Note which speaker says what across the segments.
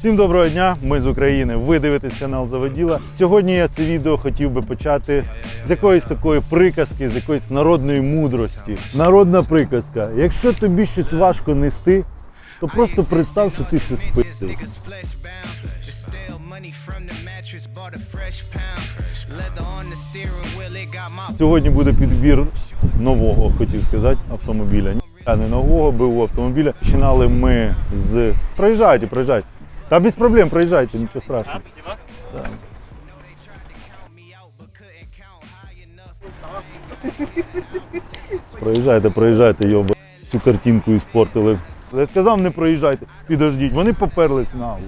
Speaker 1: Всім доброго дня, ми з України. Ви дивитесь канал Заводіла. Сьогодні я це відео хотів би почати з якоїсь такої приказки, з якоїсь народної мудрості. Народна приказка. Якщо тобі щось важко нести, то просто представ, що ти це списив. Сьогодні буде підбір нового, хотів сказати, автомобіля. Ні, не нового БУ автомобіля. Починали ми з. Проїжджайте, проїжджайте. Та без проблем, проїжджайте, нічого страшного. Так. Проїжджайте, проїжджайте, йоба. Цю картинку іспортили. Я сказав, не проїжджайте, підождіть. Вони поперлись нагло.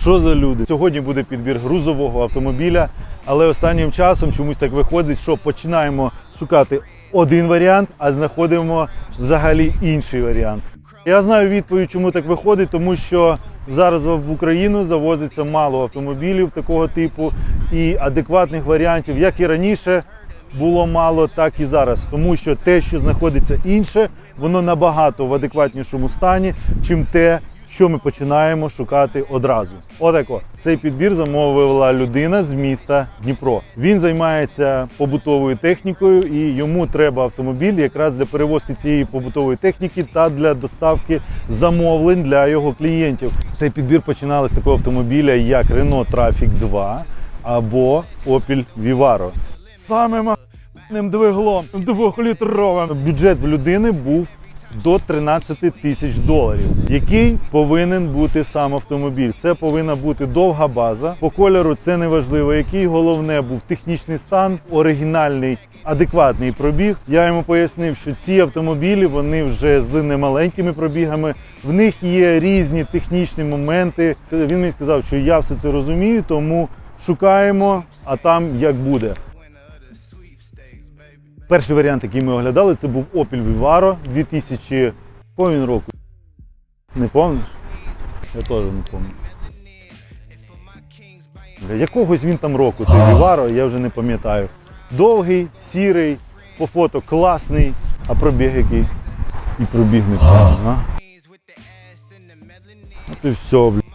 Speaker 1: Що за люди? Сьогодні буде підбір грузового автомобіля, але останнім часом чомусь так виходить, що починаємо шукати один варіант, а знаходимо взагалі інший варіант. Я знаю відповідь, чому так виходить, тому що зараз в Україну завозиться мало автомобілів такого типу і адекватних варіантів, як і раніше було мало, так і зараз. Тому що те, що знаходиться інше, воно набагато в адекватнішому стані, чим те, що ми починаємо шукати одразу. Отако цей підбір замовила людина з міста Дніпро. Він займається побутовою технікою, і йому треба автомобіль якраз для перевозки цієї побутової техніки та для доставки замовлень для його клієнтів. Цей підбір починали з такого автомобіля, як Renault Trafic 2 або Opel Vivaro. Самим м**ним двиглом двохлітровим. Бюджет в людини був до 13 тисяч доларів. Який повинен бути сам автомобіль? Це повинна бути довга база. По кольору це не важливо. Який головне був технічний стан, оригінальний. Адекватний пробіг. Я йому пояснив, що ці автомобілі вони вже з немаленькими пробігами. В них є різні технічні моменти. Він мені сказав, що я все це розумію, тому шукаємо, а там як буде. Перший варіант, який ми оглядали, це був Opel Vivaro 2000 Якого він року. Не пам'ятаєш? Я теж не пам'ятаю. Якогось він там року, той Vivaro, я вже не пам'ятаю. Довгий, сірий, по фото класний, а пробіг який? І пробіг не пам'ятаю. От і все, блядь.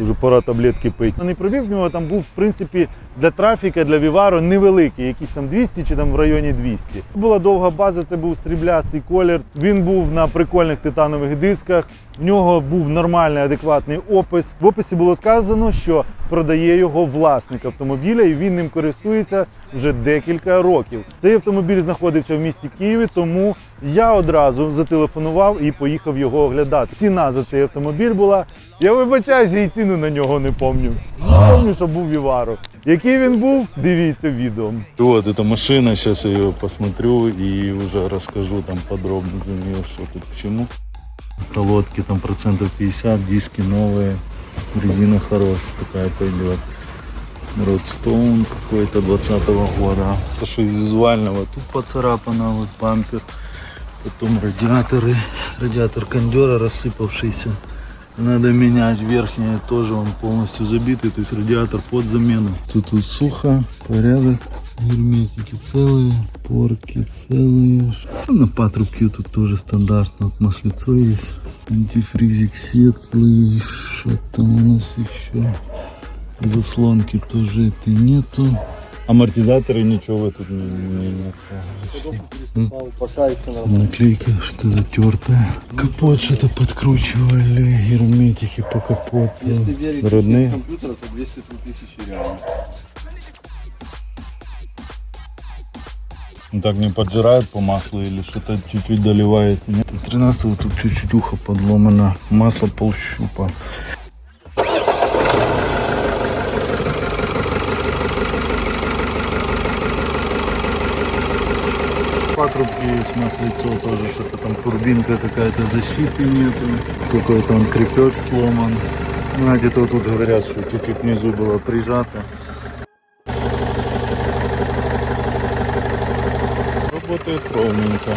Speaker 1: Вже пора таблетки пити. Не пробіг в нього там був, в принципі, для трафіка, для Віваро невеликий, якісь там 200 чи там в районі 200. Була довга база, це був сріблястий колір. Він був на прикольних титанових дисках. В нього був нормальний, адекватний опис. В описі було сказано, що продає його власник автомобіля, і він ним користується вже декілька років. Цей автомобіль знаходився в місті Києві, тому я одразу зателефонував і поїхав його оглядати. Ціна за цей автомобіль була. Я вибачаюся, і ціну на нього не пам'ятаю. Пам'ятаю, що був Віваро. Який він був, дивіться відео.
Speaker 2: Вот эта машина, сейчас я ее посмотрю и уже расскажу там подробно за нее, что тут к чему. Колодки там процентов 50, диски новые, резина хорошая такая пойдет. Родстоун какой-то 20 года. То, что из визуального, тут поцарапано, вот бампер. Потом радиаторы, радиатор кондера рассыпавшийся. Надо менять верхнее тоже он полностью забитый, то есть радиатор под замену. Тут, тут сухо, порядок. Герметики целые, порки целые. На патрубке тут тоже стандартно, вот маслицо есть. Антифризик светлый, что там у нас еще? Заслонки тоже этой нету. Амортизаторы ничего вы тут не, не, не Наклейка что затертая. Капот что-то подкручивали, герметики по капоту.
Speaker 3: Если верить
Speaker 1: Родные.
Speaker 3: компьютера, то 203 тысячи реально.
Speaker 2: Так не поджирает по маслу или что-то чуть-чуть доливает? Нет? 13 тут чуть-чуть ухо подломано. Масло полщупа. Патрубки есть, маслицо тоже, что-то там турбинка какая-то, защиты нету. Какой-то он крепеж сломан. Ну, а где-то вот тут говорят, что чуть-чуть внизу было прижато. Работает ровненько.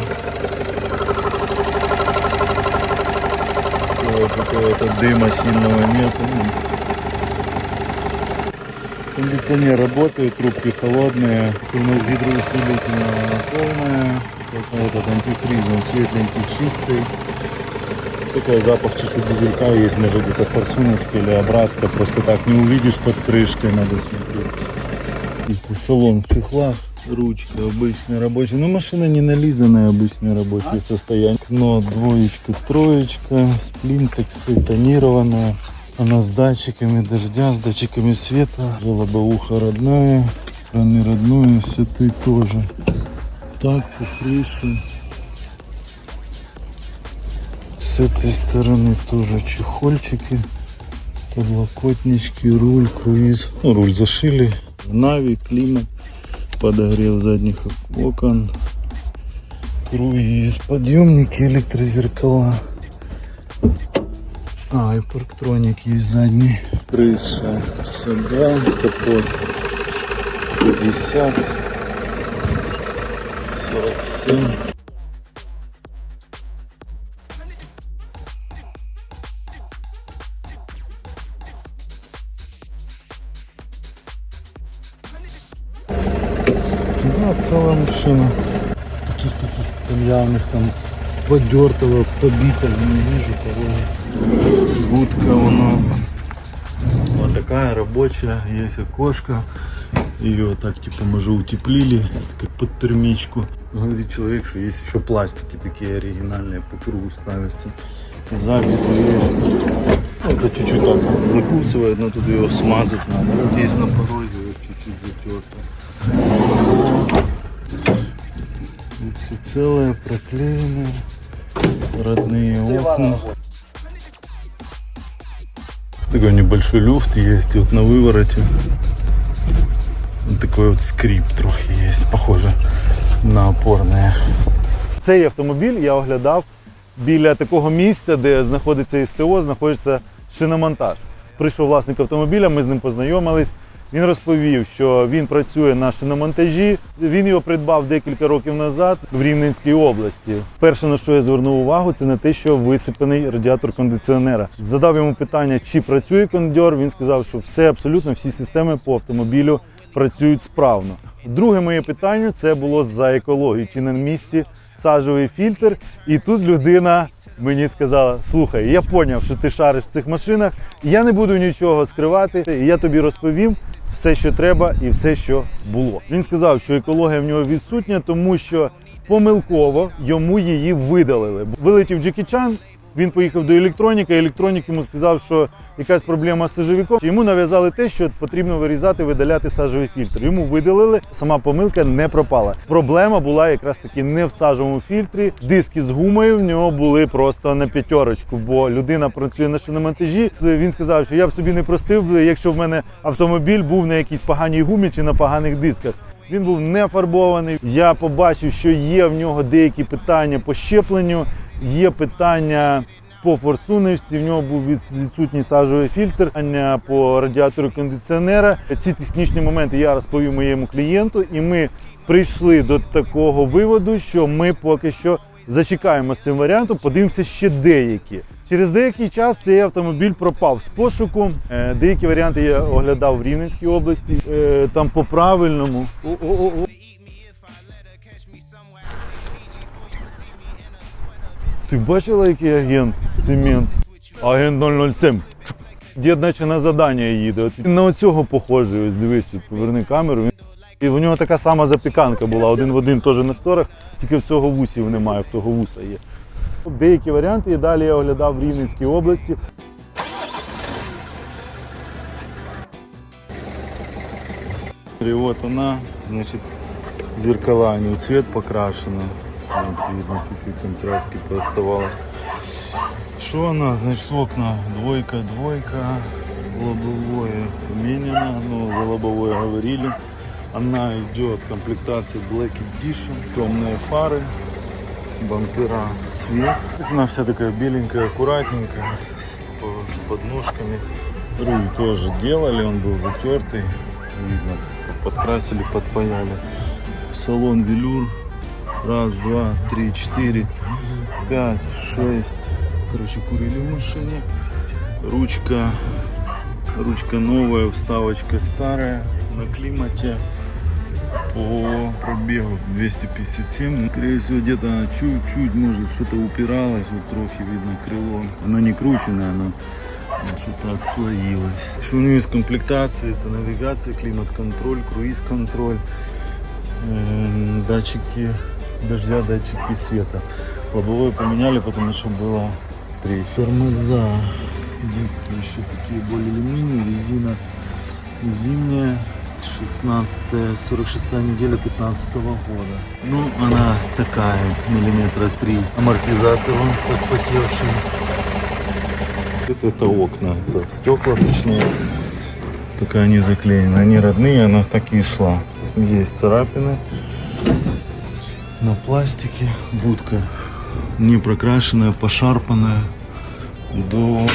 Speaker 2: Вот какого-то дыма сильного нету. Ну, Кондиционер работает, трубки холодные. У нас гидроусилитель полная. Поэтому этот антифриз он светленький, чистый. Такой запах чуть-чуть дизелька есть, может где-то форсуночка или обратка. Просто так не увидишь под крышкой, надо смотреть. И салон в чехлах, ручка обычная рабочая. Ну машина не нализанная, обычное рабочее состояние. Но двоечка, троечка, сплинтексы, тонированная. Она с датчиками дождя, с датчиками света. Лобовуха родная, краны родные, сеты тоже. Так, по крыше. С этой стороны тоже чехольчики, подлокотнички, руль, круиз. Ну, руль зашили. Нави, климат, подогрев задних окон, круиз, подъемники, электрозеркала. А, и парктроник есть задний. Крыша 52, капот 50, 47. Целая машина. Таких каких-то там явных там подертого, побитого не вижу порой. Будка у нас. Вот такая рабочая, есть окошко. Ее так типа мы же утеплили, так под термичку. Говорит человек, что есть еще пластики такие оригинальные по кругу ставятся. Сзади дверь. Ну, Это чуть-чуть так закусывает, но тут ее смазать надо. Вот есть на пороге, все целое, проклеенное. Родные окна. Такой небольшой люфт есть вот на вывороте. Вот такой вот скрип трохи есть, похоже на опорные.
Speaker 1: Цей автомобіль я оглядав біля такого місця, де знаходиться СТО, знаходиться шиномонтаж. Прийшов власник автомобіля, ми з ним познайомились. Він розповів, що він працює на шиномонтажі. Він його придбав декілька років назад в Рівненській області. Перше, на що я звернув увагу, це на те, що висипаний радіатор кондиціонера. Задав йому питання, чи працює кондьор. Він сказав, що все абсолютно всі системи по автомобілю працюють справно. Друге моє питання це було за екологію. Чи на місці сажовий фільтр? І тут людина мені сказала: слухай, я поняв, що ти шариш в цих машинах, я не буду нічого скривати. і Я тобі розповім все, що треба, і все, що було. Він сказав, що екологія в нього відсутня, тому що помилково йому її видалили. Вилетів Джекі Чан, він поїхав до електроніки. Електронік йому сказав, що якась проблема з сажовиком. Йому нав'язали те, що потрібно вирізати, видаляти сажовий фільтр. Йому видалили, сама помилка не пропала. Проблема була якраз таки не в сажовому фільтрі. Диски з гумою в нього були просто на п'ятерочку, бо людина працює на шиномонтажі. Він сказав, що я б собі не простив, якщо в мене автомобіль був на якійсь поганій гумі чи на поганих дисках. Він був не фарбований. Я побачив, що є в нього деякі питання по щепленню, є питання по форсунечці. в нього був відс- відсутній сажовий фільтр, питання по радіатору кондиціонера. Ці технічні моменти я розповів моєму клієнту, і ми прийшли до такого виводу, що ми поки що зачекаємо з цим варіантом, подивимося ще деякі. Через деякий час цей автомобіль пропав з пошуку. Е, Деякі варіанти я оглядав в Рівненській області. Е, Там по правильному. Ти бачила, який агент? Цемент. Агент 007. Дід наче на задання їде. На оцього похожий. Ось дивись, поверни камеру. І в нього така сама запіканка була, один в один теж на шторах, тільки в цього вусів немає, в того вуса є. Деякі варіанти і далі я оглядав в Рівненській області.
Speaker 2: И вот она, значит, зеркала, не в цвет покрашены. Вот видно, чуть-чуть там краски пооставалось. Что она, значит, окна двойка, двойка, лобовое поменяно, ну, за лобовое говорили. Она идет в комплектации Black Edition, темные фары, бампера цвет. Она вся такая беленькая, аккуратненькая, с, с подножками. Руль тоже делали, он был затертый. Видно, подкрасили, подпаяли. Салон велюр. Раз, два, три, четыре, пять, шесть. Короче, курили в машине. Ручка. Ручка новая, вставочка старая. На климате. По пробегу 257. Ну, Скорее всего, где-то она чуть-чуть, может, что-то упиралось. Вот трохи видно крыло. Оно не крученное, оно вот что-то отслоилось. Что у нее из комплектации? Это навигация, климат-контроль, круиз-контроль, эм, датчики дождя, датчики света. Лобовое поменяли, потому что было трещина. Тормоза, диски еще такие более или менее, резина зимняя, 16 46 неделя 15 года. Ну, она такая, миллиметра три. Амортизатор он подпотевший. Это, это окна, это стекла точнее. Только они заклеены, они родные, она так и шла. Есть царапины на пластике, будка не прокрашенная, пошарпанная до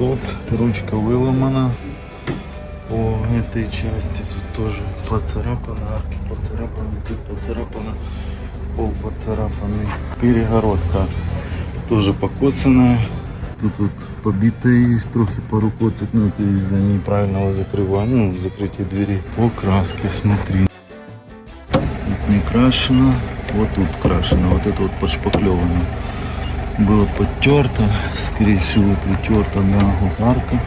Speaker 2: тут ручка выломана по этой части тут тоже поцарапано арки поцарапаны тут поцарапано пол поцарапанный перегородка тоже покоцанная тут вот побитая есть трохи пару коцик но это из-за неправильного закрывания ну закрытия двери по краске смотри Тут не крашено, вот тут крашено, вот это вот подшпаклевано. Было подтерто, скорее всего притерто на арка.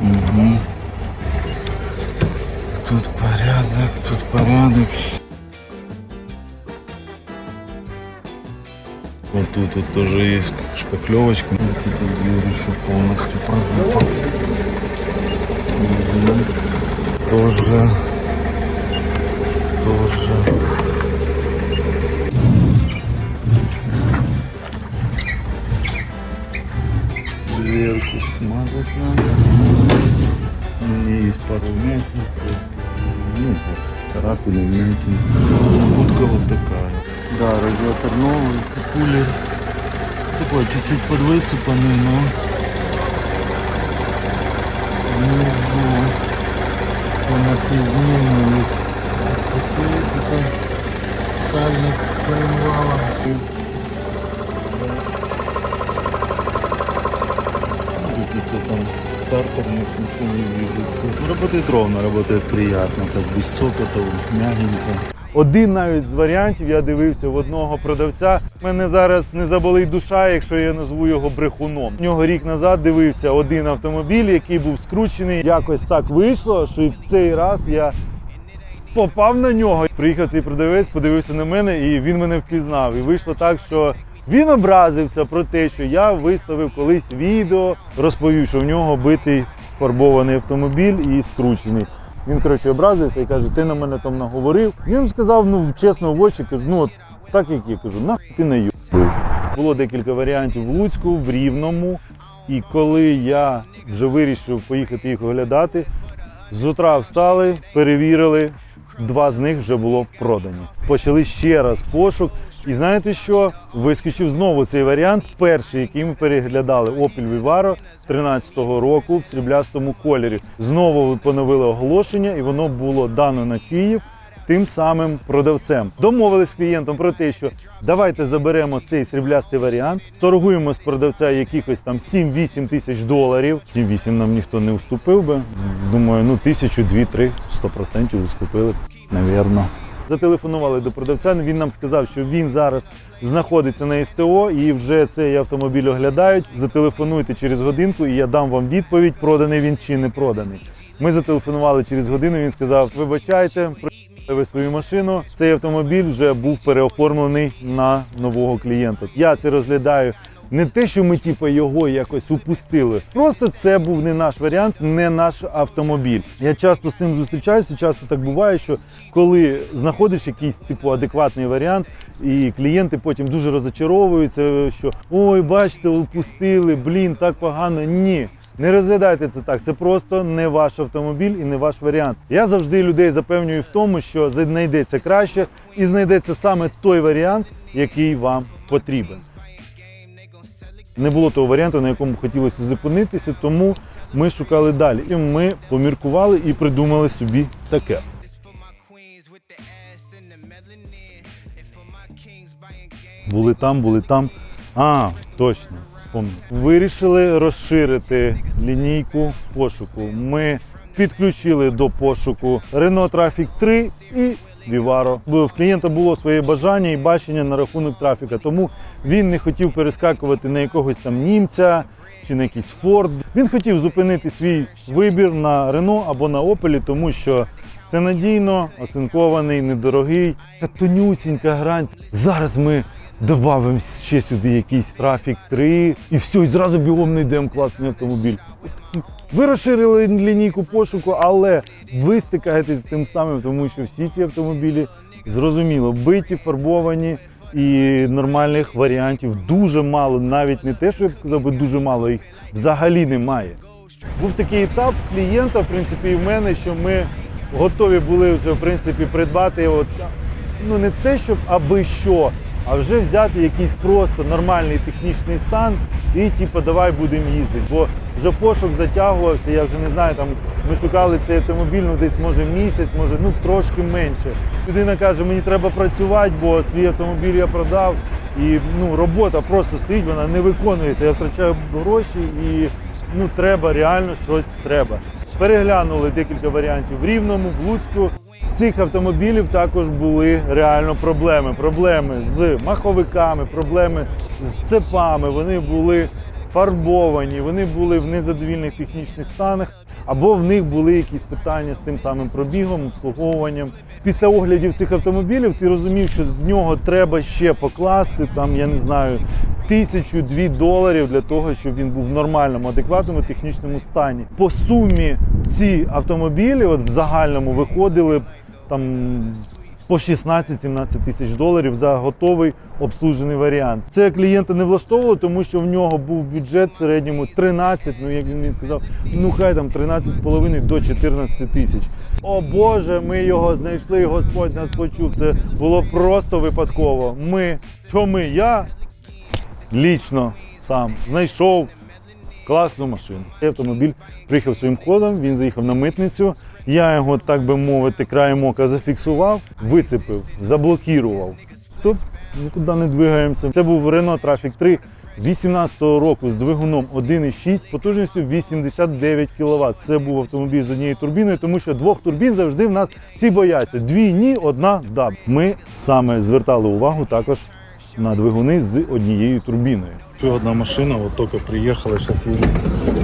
Speaker 2: Мгм. Тут порядок, тут порядок. Вот тут вот тоже есть шпаклевочка. Вот эта дверь еще полностью пробита. Мгм. Тоже тоже. Смазать надо. У меня есть пару вмятин. Ну, царапины, вмятин. Будка вот такая. Да, радиатор новый, кулер. Такой чуть-чуть подвысыпанный, но внизу на соединении есть такой такой сальник коленвала. Каких-то там стартерных ничего не вижу. Работает ровно, работает приятно, так без цокота, мягенько.
Speaker 1: Один навіть з варіантів я дивився в одного продавця. Мене зараз не заболить душа, якщо я назву його брехуном. В нього рік назад дивився один автомобіль, який був скручений. Якось так вийшло, що і в цей раз я попав на нього. Приїхав цей продавець, подивився на мене, і він мене впізнав. І вийшло так, що він образився про те, що я виставив колись відео, розповів, що в нього битий фарбований автомобіль і скручений. Він коротше образився і каже, ти на мене там наговорив. Йому сказав, ну чесно в очі, кажу, ну от так як я кажу, нахуй ти наїбав. Було декілька варіантів в Луцьку, в Рівному. І коли я вже вирішив поїхати їх оглядати, з утра встали, перевірили, два з них вже було продані. Почали ще раз пошук. І знаєте що? Вискочив знову цей варіант, перший, який ми переглядали Opel Vivaro 13-го року в сріблястому кольорі. Знову поновили оголошення, і воно було дано на Київ тим самим продавцем. Домовились з клієнтом про те, що давайте заберемо цей сріблястий варіант, торгуємо з продавця якихось там 7-8 тисяч доларів. 7-8 нам ніхто не уступив би. Думаю, ну тисячу, дві-три, 100% уступили, навірно. Зателефонували до продавця. Він нам сказав, що він зараз знаходиться на СТО і вже цей автомобіль оглядають. Зателефонуйте через годинку, і я дам вам відповідь, проданий він чи не проданий. Ми зателефонували через годину. Він сказав: Вибачайте, ви свою машину. Цей автомобіль вже був переоформлений на нового клієнта. Я це розглядаю. Не те, що ми типу, його якось упустили. Просто це був не наш варіант, не наш автомобіль. Я часто з цим зустрічаюся. Часто так буває, що коли знаходиш якийсь типу адекватний варіант, і клієнти потім дуже розочаровуються, що ой, бачите, упустили, блін, так погано. Ні. Не розглядайте це так. Це просто не ваш автомобіль і не ваш варіант. Я завжди людей запевнюю в тому, що знайдеться краще і знайдеться саме той варіант, який вам потрібен. Не було того варіанту, на якому хотілося зупинитися, тому ми шукали далі. І ми поміркували і придумали собі таке. Були там, були там. А, точно, вспомнив. Вирішили розширити лінійку пошуку. Ми підключили до пошуку Renault Traffic 3 і Бо В клієнта було своє бажання і бачення на рахунок трафіка, тому він не хотів перескакувати на якогось там німця чи на якийсь Ford. Він хотів зупинити свій вибір на Renault або на Opel, тому що це надійно, оцинкований, недорогий, тонюсінька грань. Зараз ми додамо ще сюди якийсь трафік 3 і все, і зразу бігом знайдемо класний автомобіль. Ви розширили лінійку пошуку, але ви стикаєтесь з тим самим, тому що всі ці автомобілі зрозуміло биті, фарбовані і нормальних варіантів дуже мало. Навіть не те, що я б сказав, би дуже мало їх взагалі немає. Був такий етап клієнта, в принципі, і в мене, що ми готові були вже в принципі придбати от, ну не те, щоб аби що, а вже взяти якийсь просто нормальний технічний стан і типу, давай будемо їздити. Бо вже пошук затягувався, я вже не знаю, там ми шукали цей автомобіль ну, десь може місяць, може ну трошки менше. Людина каже, мені треба працювати, бо свій автомобіль я продав. І ну, робота просто стоїть, вона не виконується. Я втрачаю гроші і ну, треба, реально щось треба. Переглянули декілька варіантів в Рівному, в Луцьку. З цих автомобілів також були реально проблеми. Проблеми з маховиками, проблеми з цепами. Вони були фарбовані, вони були в незадовільних технічних станах, або в них були якісь питання з тим самим пробігом, обслуговуванням. Після оглядів цих автомобілів ти розумів, що в нього треба ще покласти там, я не знаю, тисячу-дві доларів для того, щоб він був в нормальному, адекватному технічному стані. По сумі ці автомобілі от в загальному виходили там по 16-17 тисяч доларів за готовий обслужений варіант. Це клієнта не влаштовувало, тому що в нього був бюджет в середньому 13, ну як він мені сказав, ну хай там 13,5 до 14 тисяч. О Боже, ми його знайшли, Господь нас почув. Це було просто випадково. Ми, що ми, я лічно сам знайшов класну машину. Автомобіль приїхав своїм ходом, він заїхав на митницю. Я його, так би мовити, краєм ока зафіксував, вицепив, заблокував. Стоп, нікуди не двигаємося. Це був Renault Traffic 3 18-го року з двигуном 1,6 потужністю 89 кВт. Це був автомобіль з однією турбіною, тому що двох турбін завжди в нас всі бояться. Дві ні, одна да. Ми саме звертали увагу також на двигуни з однією турбіною.
Speaker 2: Еще одна машина вот только приехала, сейчас едем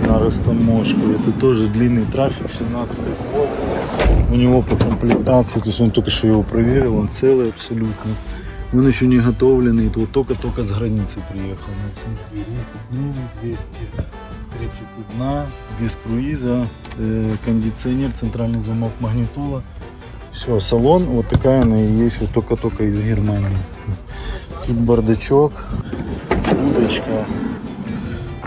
Speaker 2: на растаможку. Это тоже длинный трафик, 17 год. У него по комплектации, то есть он только что его проверил, он целый абсолютно. Он еще не готовленный, вот только-только с границы приехал. Ну, смотри, ну, 231, без круиза, э, кондиционер, центральный замок, магнитола. Все, салон, вот такая она и есть, вот только-только из Германии. Тут бардачок, удочка.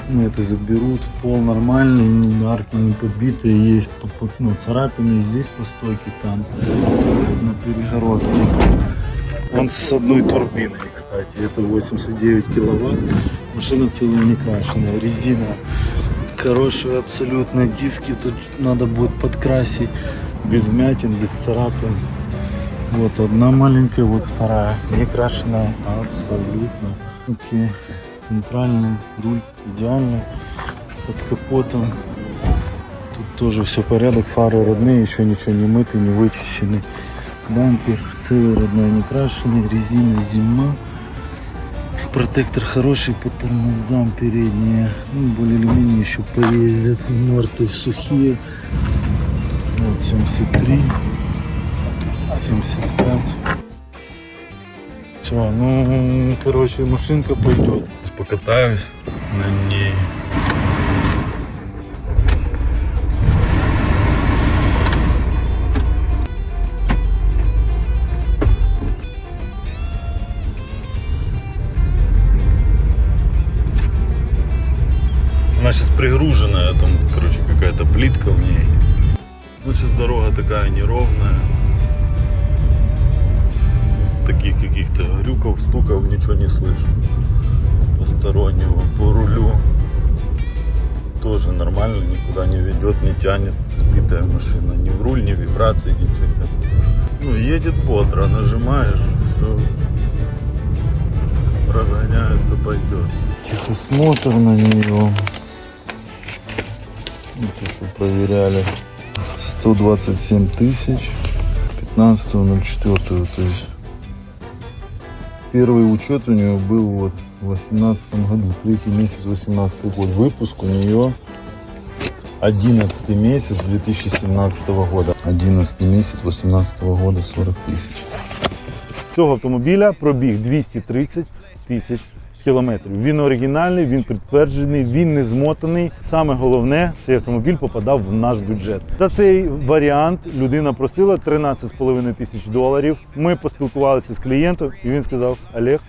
Speaker 2: Ну, это заберут. Пол нормальный, ни арки не побитые. Есть ну, царапины здесь по стойке, там на перегородке. Он с одной турбиной, кстати. Это 89 киловатт. Машина целая не крашеная. Резина хорошая абсолютно. Диски тут надо будет подкрасить. Без вмятин, без царапин. Вот одна маленькая, вот вторая. Не крашеная абсолютно. Окей. Центральный руль идеальный. Под капотом. Тут тоже все порядок. Фары родные, еще ничего не мытый, не вычищенный. Бампер целый родной, не крашеный. Резина зима. Протектор хороший по тормозам передние. Ну, более или менее еще поездят. Морты сухие. Вот 73. 75. Все, ну, короче, машинка пойдет. Покатаюсь на ней.
Speaker 1: Она сейчас пригруженная, там, короче, какая-то плитка в ней. Ну, сейчас дорога такая неровная. Таких каких-то грюков, стуков ничего не слышу. Постороннего по рулю. Тоже нормально, никуда не ведет, не тянет. Сбитая машина. Ни в руль, ни вибрации, ничего нет. Ну, едет бодро, нажимаешь, все
Speaker 2: разгоняются, пойдет. Техосмотр на нее. Ну, то, что проверяли. 127 тысяч. 15.04. То есть первый учет у нее был вот в 2018 году. Третий месяц 18 год. Выпуск у нее 11 месяц 2017 года. 11 месяц 2018 года 40 тысяч.
Speaker 1: Цього автомобіля пробіг 230 тисяч кілометрів. Він оригінальний, він підтверджений, він не змотаний. Саме головне, цей автомобіль попадав в наш бюджет. За цей варіант людина просила 13,5 тисяч доларів. Ми поспілкувалися з клієнтом, і він сказав: Олег.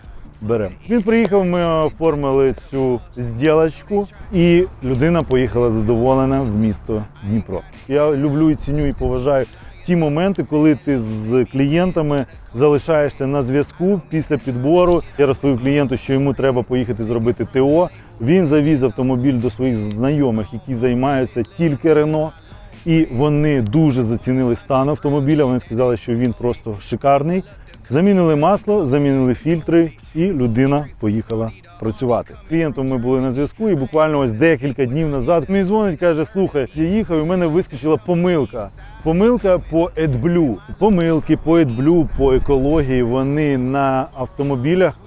Speaker 1: Беремо. Він приїхав, ми оформили цю зділочку, і людина поїхала задоволена в місто Дніпро. Я люблю і ціню і поважаю ті моменти, коли ти з клієнтами залишаєшся на зв'язку після підбору. Я розповів клієнту, що йому треба поїхати зробити ТО. Він завіз автомобіль до своїх знайомих, які займаються тільки Рено. І вони дуже зацінили стан автомобіля. Вони сказали, що він просто шикарний. Замінили масло, замінили фільтри, і людина поїхала працювати. Клієнтом ми були на зв'язку, і буквально ось декілька днів назад мені дзвонить, каже: слухай, я їхав, і в мене вискочила помилка. Помилка по AdBlue. Помилки по AdBlue, по екології, вони на автомобілях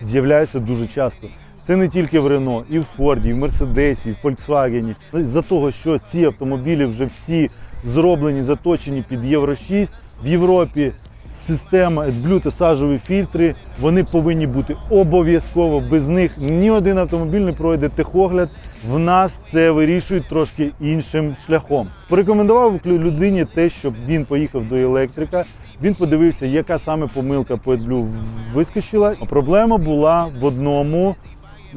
Speaker 1: з'являються дуже часто. Це не тільки в Рено, і в Форді, і в Мерседесі, і в Volkswagen. За того, що ці автомобілі вже всі зроблені, заточені під Євро 6 в Європі. Система AdBlue та сажові фільтри вони повинні бути обов'язково. Без них ні один автомобіль не пройде техогляд. В нас це вирішують трошки іншим шляхом. Порекомендував лю- людині те, щоб він поїхав до електрика. Він подивився, яка саме помилка по AdBlue вискочила. Проблема була в одному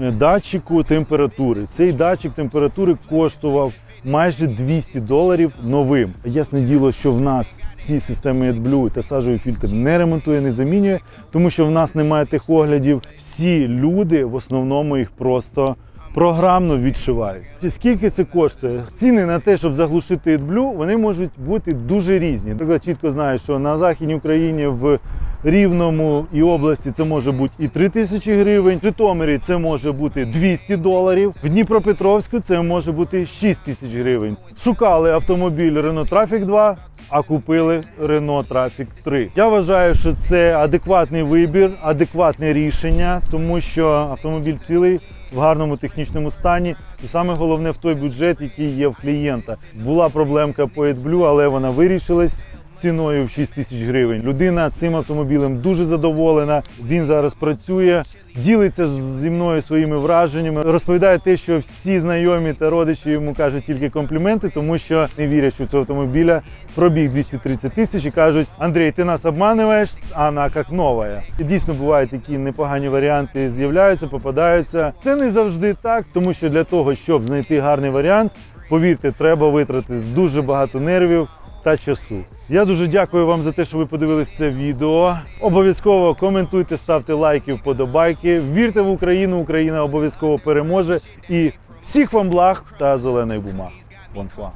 Speaker 1: е, датчику температури. Цей датчик температури коштував майже 200 доларів новим. Ясне діло, що в нас ці системи AdBlue та сажовий фільтр не ремонтує, не замінює, тому що в нас немає техоглядів. Всі люди в основному їх просто. Програмно відшивають. Скільки це коштує? Ціни на те, щоб заглушити AdBlue, вони можуть бути дуже різні. Наприклад, чітко знаю, що на Західній Україні в Рівному і області це може бути і 3 тисячі гривень. В Житомирі це може бути 200 доларів. В Дніпропетровську це може бути 6 тисяч гривень. Шукали автомобіль Renault Traffic 2, а купили Renault Traffic 3. Я вважаю, що це адекватний вибір, адекватне рішення, тому що автомобіль цілий в гарному технічному стані, і саме головне в той бюджет, який є в клієнта. Була проблемка по AdBlue, але вона вирішилась. Ціною в 6 тисяч гривень. Людина цим автомобілем дуже задоволена. Він зараз працює, ділиться зі мною своїми враженнями. Розповідає те, що всі знайомі та родичі йому кажуть тільки компліменти, тому що не вірять, що цього автомобіля пробіг 230 тисяч і кажуть: Андрій, ти нас обманюєш, а вона як нова. І дійсно бувають такі непогані варіанти, з'являються, попадаються. Це не завжди так, тому що для того, щоб знайти гарний варіант, повірте, треба витратити дуже багато нервів та часу. Я дуже дякую вам за те, що ви подивились це відео. Обов'язково коментуйте, ставте лайки, вподобайки. Вірте в Україну, Україна обов'язково переможе. І всіх вам благ та зелених бумаг. Бонсва.